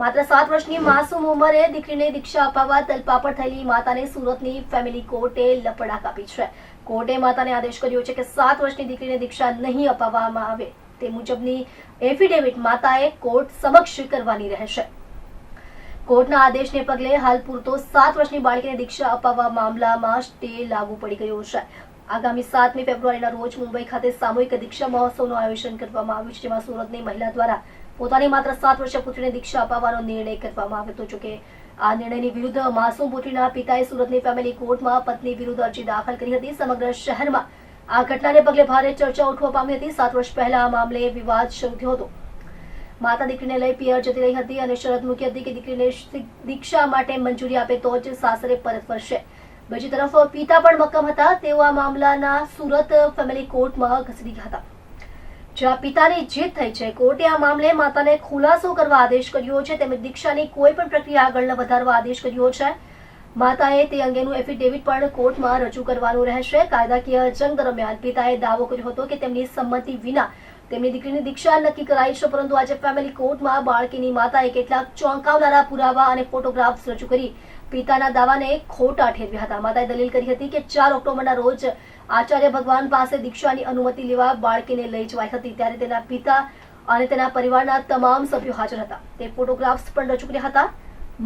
માત્ર સાત વર્ષની માસૂમ ઉંમરે દીકરીને દીક્ષા અપાવવા તલપાપડ થયેલી માતાને સુરતની ફેમિલી કોર્ટે લપડા કાપી છે. કોર્ટે માતાને આદેશ કર્યો છે કે સાત વર્ષની દીકરીને દીક્ષા નહીં અપાવવામાં આવે. તે મુજબની એફિડેવિટ માતાએ કોર્ટ સમક્ષ કરવાની રહેશે. કોર્ટના આદેશને પગલે હાલ પૂરતો સાત વર્ષની બાળકીને દીક્ષા અપાવવા મામલામાં સ્ટે લાગુ પડી ગયો છે. આગામી સાતમી ફેબ્રુઆરીના રોજ મુંબઈ ખાતે સામૂહિક દીક્ષા મહોત્સવનું આયોજન કરવામાં આવ્યું છે, જેમાં સુરતની મહિલા દ્વારા પોતાની માત્ર સાત વર્ષે પુત્રીને દીક્ષા અપાવવાનો નિર્ણય કરવામાં આવ્યો હતો. જોકે આ નિર્ણયની વિરુદ્ધ માસૂમ પુત્રીના પિતાએ સુરતની ફેમિલી કોર્ટમાં પત્ની વિરુદ્ધ અરજી દાખલ કરી હતી. સમગ્ર શહેરમાં આ ઘટનાને પગલે ભારે ચર્ચા ઉઠવા પામી હતી. સાત વર્ષ પહેલા આ મામલે વિવાદ શરૂ થયો હતો. માતા દીકરીને લઈ પિયર જતી રહી હતી અને શરત મૂકી હતી કે દીકરીને દીક્ષા માટે મંજૂરી આપે તો જ સાસરે પરત ફરશે. બીજી તરફ પિતા પણ મક્કમ હતા. તેઓ આ મામલાના સુરત ફેમિલી કોર્ટમાં ઘસડી ગયા હતા. જ્યાં પિતાની જીત થઈ છે. કોર્ટે આ મામલે માતાને ખુલાસો કરવા આદેશ કર્યો છે. તેમજ દીક્ષાની કોઈ પણ પ્રક્રિયા આગળ વધારવા આદેશ કર્યો છે. માતાએ તે અંગેનું એફિડેવિટ પણ કોર્ટમાં રજૂ કરવાનું રહેશે. કાયદાકીય જંગ દરમિયાન પિતાએ દાવો કર્યો હતો કે તેમની સંમતિ વિના તેમની દીકરીની દીક્ષા નક્કી કરાઈ છે. પરંતુ આજે ફેમિલી કોર્ટમાં બાળકીની માતાએ કેટલાક ચોંકાવનારા પુરાવા અને ફોટોગ્રાફ્સ રજૂ કરી પિતાના દાવાને ખોટા ઠેરવ્યા હતા. માતાએ દલીલ કરી હતી કે ચાર ઓક્ટોબરના રોજ આચાર્ય ભગવાન પાસે દીક્ષાની અનુમતિ લેવા બાળકીને લઈ જવાઈ હતી. ત્યારે તેના પિતા અને તેના પરિવારના તમામ સભ્યો હાજર હતા. તે ફોટોગ્રાફ્સ પણ રજૂ કર્યા હતા.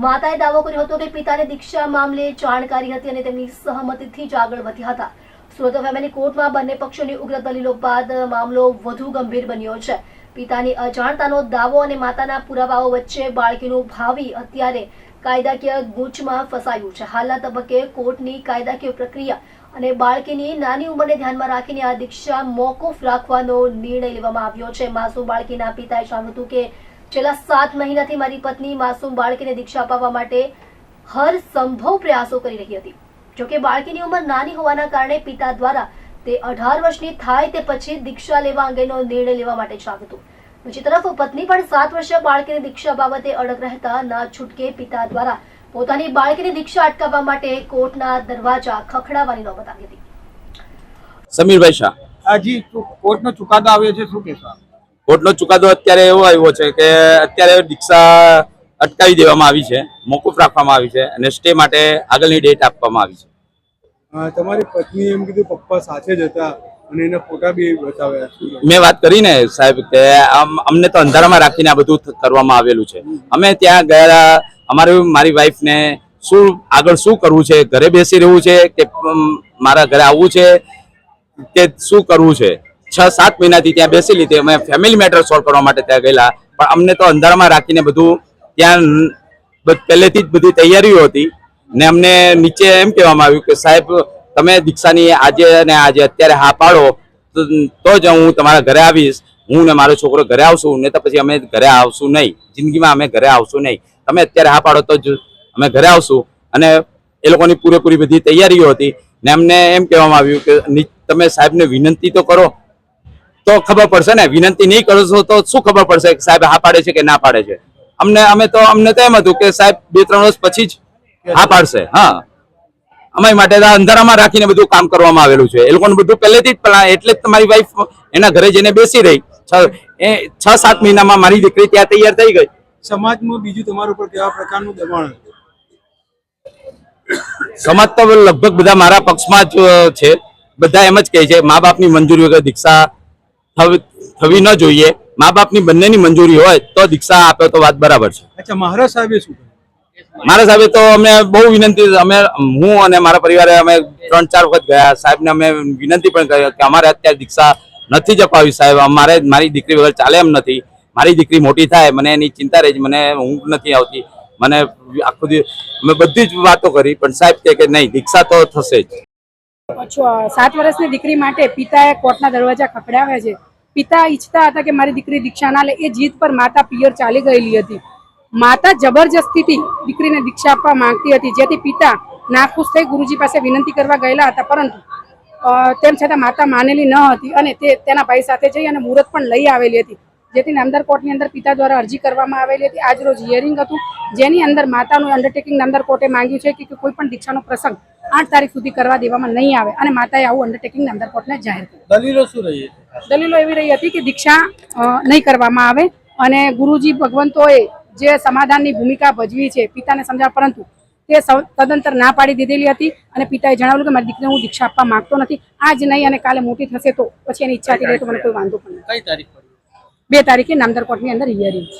માતાએ દાવો કર્યો હતો કે પિતાને દીક્ષા મામલે જાણકારી હતી અને તેમની સહમતિથી જ આગળ વધ્યા હતા. સુરત ફેમિલી કોર્ટમાં બંને પક્ષોની ઉગ્ર દલીલો બાદ મામલો વધુ ગંભીર બન્યો છે. પિતાની અજાણતાનો દાવો અને માતાના પુરાવાઓ વચ્ચે બાળકીનું ભાવિ અત્યારે કાયદાકીય ગૂંચમાં ફસાયું છે. હાલના તબક્કે કોર્ટની કાયદાકીય પ્રક્રિયા અને બાળકીની નાની ઉંમરને ધ્યાનમાં રાખીને આ દીક્ષા મોકૂફ રાખવાનો નિર્ણય લેવામાં આવ્યો છે. માસૂમ બાળકીના પિતાએ જણાવ્યું હતું કે, છેલ્લા સાત મહિનાથી મારી પત્ની માસૂમ બાળકીને દીક્ષા અપાવવા માટે હર સંભવ પ્રયાસો કરી રહી હતી. જોકે બાળકીની ઉંમર નાની હોવાના કારણે પિતા દ્વારા તે અઢાર વર્ષની થાય તે પછી દીક્ષા લેવા અંગેનો નિર્ણય લેવા માટે જણાવ્યું હતું. બીજી તરફ પત્ની પણ સાત વર્ષીય બાળકીની દીક્ષા બાબતે અડગ રહેતા ના છૂટકે પિતા દ્વારા પોતાની બાળકીની દીક્ષા અટકાવવા માટે કોર્ટના દરવાજા ખખડાવવાની નોબત આવી હતી. સમીરભાઈ શાહ. હાજી કોર્ટનો ચુકાદો આવ્યો છે શું કહેશો? કોર્ટનો ચુકાદો અત્યારે એવો આવ્યો છે કે અત્યારે દીક્ષા અટકાવી દેવામાં આવી છે મોકૂફ રાખવામાં આવી છે અને સ્ટે માટે આગળની ડેટ આપવામાં આવી છે. તમારી પત્ની એમ કીધું પપ્પા સાથે જ હતા. અને એના ફોટા બી બતાવ્યા મેં વાત કરી ને સાહેબ કે અમને તો અંધારામાં રાખીને આ બધું કરવામાં આવેલું છે. અમે ત્યાં ગયા, અમારે મારી વાઈફને શું, આગળ શું કરવું છે? ઘરે બેસી રહેવું છે કે મારા ઘરે આવવું છે કે શું કરવું છે? છ, સાત મહિનાથી ત્યાં બેસી લીધી અમે ફેમિલી મેટર સોલ્વ કરવા માટે ત્યાં ગયેલા. પણ અમને તો અંધારામાં રાખીને બધું ત્યાં પહેલેથી જ બધી તૈયારીઓ હતી ને અમને નીચે એમ કહેવામાં આવ્યું કે સાહેબ તમે દીક્ષાની આજે ને આજે અત્યારે હા પાડો, તો જ હું તમારા ઘરે આવીશ. હું ને મારો છોકરો ઘરે આવશું, ને તો પછી અમે ઘરે આવશું નહીં. જિંદગીમાં અમે ઘરે આવશું નહીં. તમે અત્યારે હા પાડો તો જ અમે ઘરે આવશું. અને એ લોકોની પૂરેપૂરી બધી તૈયારીઓ હતી. ને અમને એમ કહેવામાં આવ્યું કે તમે સાહેબને વિનંતી તો કરો. તો ખબર પડશે ને, વિનંતી નહીં કરશો તો શું ખબર પડશે કે સાહેબ હા પાડે છે કે ના પાડે છે? અમને, અમે તો, અમને તો એમ હતું કે સાહેબ બે, ત્રણ વર્ષ પછી જ હા પાડશે. હા. અમારી માટે અંધારામાં રાખીને બધું કામ કરવામાં આવેલું છે. એ લોકોનું બધું પહેલેથી જ plan એટલે જ તમારી વાઈફ એના ઘરે જઈને બેસી રહી. છ એ છ સાત મહિનામાં મારી દીકરી ત્યાં તૈયાર થઈ ગઈ. સમાજમાં બીજું તમારા ઉપર કેવા પ્રકારનું દબાણ સમાજ તો લગભગ બધા મારા પક્ષમાં જ છે. બધા એમ જ કહે છે મા બાપની મંજૂરી વગર દીક્ષા થવી ન જોઈએ. મા બાપની બંનેની મંજૂરી હોય તો દીક્ષા આપે તો વાત બરાબર છે. અચ્છા મહારાજ સાહેબે શું મારા સાહેબે તો અમે બહુ વિનંતી, અમે, હું અને મારા પરિવારે અમે ત્રણ ચાર વખત ગયા. સાહેબને અમે વિનંતી પણ કરી કે અમારે અત્યારે દીક્ષા નથી જ અપાવી સાહેબ. અમારે મારી દીકરી વગર ચાલે એમ નથી. મારી દીકરી મોટી થાય, મને એની ચિંતા રહી મને ઊંઘ નથી આવતી. મને આખું દિવસ અમે બધી જ વાતો કરી, પણ સાહેબ કે નહીં, દીક્ષા તો થશે જ. સાત વર્ષની દીકરી માટે પિતાએ કોર્ટના દરવાજા ખખડાવ્યા છે. પિતા ઈચ્છતા હતા કે મારી દીકરી દીક્ષા ના લે. એ જીત પર માતા પિયર ચાલી ગયેલી હતી. માતા જબરજસ્તીથી દીકરીને દીક્ષા આપવા માંગતી હતી. જેથી પિતા નાખુશ થઈ ગુરુજી પાસે વિનંતી કરવા ગયેલા હતા. પરંતુ તેમ છતાં માતા માનેલી ન હતી અને તે તેના ભાઈ સાથે જઈ અને મુહૂર્ત પણ લઈ આવેલી હતી. જેથી નામદાર કોર્ટની અંદર પિતા દ્વારા અરજી કરવામાં આવેલી હતી. આજ રોજ હિયરિંગ હતું. જેની અંદર માતાનું અંડરટેકિંગ નામદાર કોર્ટે માંગ્યું છે કે કોઈ પણ દીક્ષાનો પ્રસંગ આઠ તારીખ સુધી કરવા દેવામાં નહીં આવે અને માતાએ આવું અંડરટેકિંગ નામદાર કોર્ટને જાહેર કર્યું. દલીલો શું રહી દલીલો એવી રહી હતી કે દીક્ષા નહીં કરવામાં આવે અને ગુરુજી ભગવંતોએ જે સમાધાનની ભૂમિકા ભજવી છે પિતાને સમજાવ પરંતુ તે સૌ- તદંતર ના પાડી દીધેલી હતી અને પિતાએ જણાવ્યું કે મારી દીકરીને હું દીક્ષા આપવા માંગતો નથી આજ નહીં અને કાલે મોટી થશે તો પછી એની ઈચ્છા થઈ રહે તો મને કોઈ વાંધો પણ નથી તારીખ બે તારીખે નામદાર કોર્ટની અંદર હિયરિંગ છે.